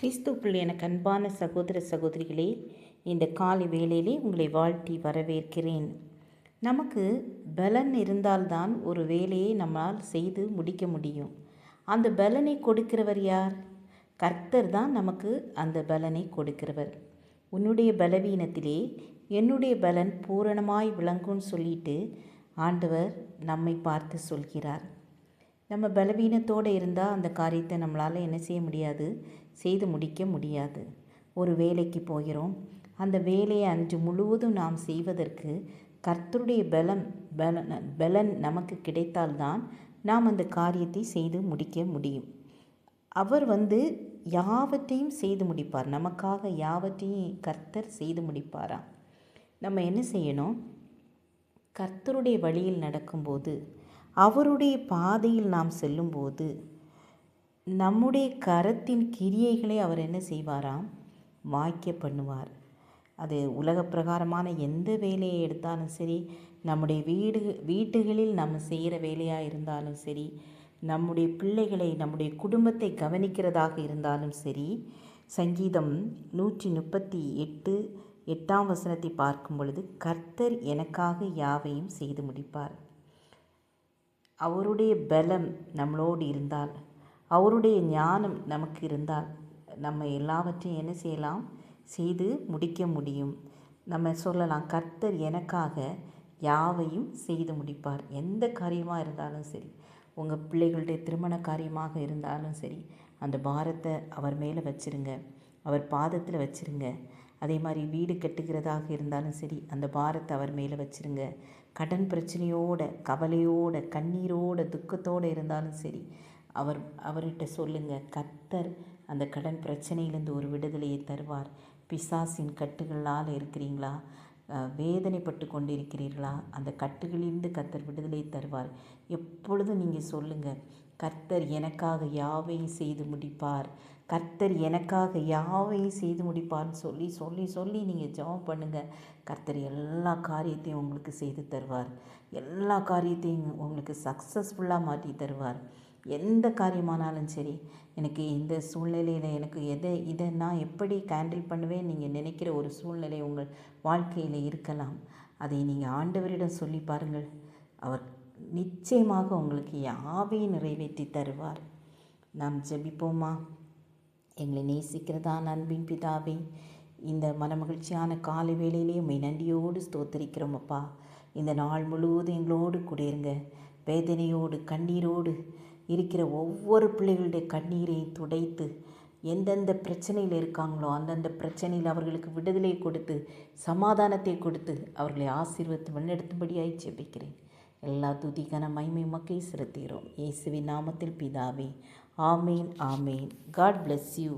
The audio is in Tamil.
கிறிஸ்துக்குள் எனக்கு அன்பான சகோதர சகோதரிகளே இந்த காலை வேளையிலே உங்களை வாழ்த்தி வரவேற்கிறேன். நமக்கு பலன் இருந்தால்தான் ஒரு வேலையை நம்மால் செய்து முடிக்க முடியும். அந்த பலனை கொடுக்கிறவர் யார்? கர்த்தர் தான் நமக்கு அந்த பலனை கொடுக்கிறவர். உன்னுடைய பலவீனத்திலே என்னுடைய பலன் பூரணமாய் விளங்கும்னு சொல்லிட்டு ஆண்டவர் நம்மை பார்த்து சொல்கிறார். நம்ம பலவீனத்தோடு இருந்தால் அந்த காரியத்தை நம்மளால் என்ன செய்ய முடியாது? செய்து முடிக்க முடியாது. ஒரு வேலைக்கு போகிறோம். அந்த வேலையை அன்று முழுவதும் நாம் செய்வதற்கு கர்த்தருடைய பலம் பலன் பலன் நமக்கு கிடைத்தால்தான் நாம் அந்த காரியத்தை செய்து முடிக்க முடியும். அவர் வந்து யாவற்றையும் செய்து முடிப்பார். நமக்காக யாவற்றையும் கர்த்தர் செய்து முடிப்பாராம் நம்ம என்ன செய்யணும்? கர்த்தருடைய வழியில் நடக்கும்போது அவருடைய பாதையில் நாம் செல்லும்போது நம்முடைய கரத்தின் கிரியைகளை அவர் என்ன செய்வாராம்? வாய்க்க பண்ணுவார். அது உலக பிரகாரமான எந்த வேலையை எடுத்தாலும் சரி நம்முடைய வீடு வீட்டுகளில் நம்ம செய்கிற வேலையாக இருந்தாலும் சரி நம்முடைய பிள்ளைகளை நம்முடைய குடும்பத்தை கவனிக்கிறதாக இருந்தாலும் சரி சங்கீதம் நூற்றி முப்பத்தி எட்டு எட்டாம் வசனத்தை பார்க்கும் பொழுது கர்த்தர் எனக்காக யாவையும் செய்து முடிப்பார். அவருடைய பலம் நம்மளோடு இருந்தால் அவருடைய ஞானம் நமக்கு இருந்தால் நம்ம எல்லாவற்றையும் என்ன செய்யலாம்? செய்து முடிக்க முடியும். நம்ம சொல்லலாம் கர்த்தர் எனக்காக யாவையும் செய்து முடிப்பார். எந்த காரியமாக இருந்தாலும் சரி உங்கள் பிள்ளைகளுடைய திருமண காரியமாக இருந்தாலும் சரி அந்த பாரத்தை அவர் மேலே வச்சுருங்க. அவர் பாதத்தில் வச்சுருங்க. அதே மாதிரி வீடு கட்டுகிறதாக இருந்தாலும் சரி அந்த பாரத்தை அவர் மேலே வச்சுருங்க. கடன் பிரச்சனையோட கவலையோட கண்ணீரோட துக்கத்தோடு இருந்தாலும் சரி அவர் அவர்கிட்ட சொல்லுங்கள் கத்தர் அந்த கடன் பிரச்சனையிலேருந்து ஒரு விடுதலையை தருவார். பிசாசின் கட்டுகளால் இருக்கிறீங்களா? வேதனைப்பட்டு கொண்டிருக்கிறீர்களா? அந்த கட்டுகளிலிருந்து கத்தர் விடுதலை தருவார். எப்பொழுதும் நீங்கள் சொல்லுங்கள் கர்த்தர் எனக்காக யாவையும் செய்து முடிப்பார். கர்த்தர் எனக்காக யாவையும் செய்து முடிப்பார்னு சொல்லி சொல்லி சொல்லி நீங்கள் ஜெபம் பண்ணுங்கள் கர்த்தர் எல்லா காரியத்தையும் உங்களுக்கு செய்து தருவார். எல்லா காரியத்தையும் உங்களுக்கு சக்ஸஸ்ஃபுல்லாக மாற்றி தருவார். எந்த காரியமானாலும் சரி எனக்கு இந்த சூழ்நிலையில் எனக்கு எதை இதை நான் எப்படி கேண்டில் பண்ணுவேன் நீங்கள் நினைக்கிற ஒரு சூழ்நிலை உங்கள் வாழ்க்கையில் இருக்கலாம். அதை நீங்கள் ஆண்டவரிடம் சொல்லி பாருங்கள். அவர் நிச்சயமாக உங்களுக்கு யாவையும் நிறைவேற்றி தருவார். நாம் ஜெபிப்போமா? எங்களை நேசிக்கிறதா அன்பின் பிதாவே இந்த மனமகிழ்ச்சியான காலை வேளையிலே உண்மை நன்றியோடு ஸ்தோத்தரிக்கிறோம் அப்பா. இந்த நாள் முழுவதும் எங்களோடு கூடியிருங்க. வேதனையோடு கண்ணீரோடு இருக்கிற ஒவ்வொரு பிள்ளைகளுடைய கண்ணீரை துடைத்து எந்தெந்த பிரச்சனையில் இருக்காங்களோ அந்தந்த பிரச்சனையில் அவர்களுக்கு விடுதலை கொடுத்து சமாதானத்தை கொடுத்து அவர்களை ஆசீர்வத்து முன்னெடுத்தும்படியாய் செபிக்கிறேன் எல்லா துதிகன மைமை மக்கை செலுத்துகிறோம். இயேசுவின் நாமத்தில் பிதாவே amen amen God bless you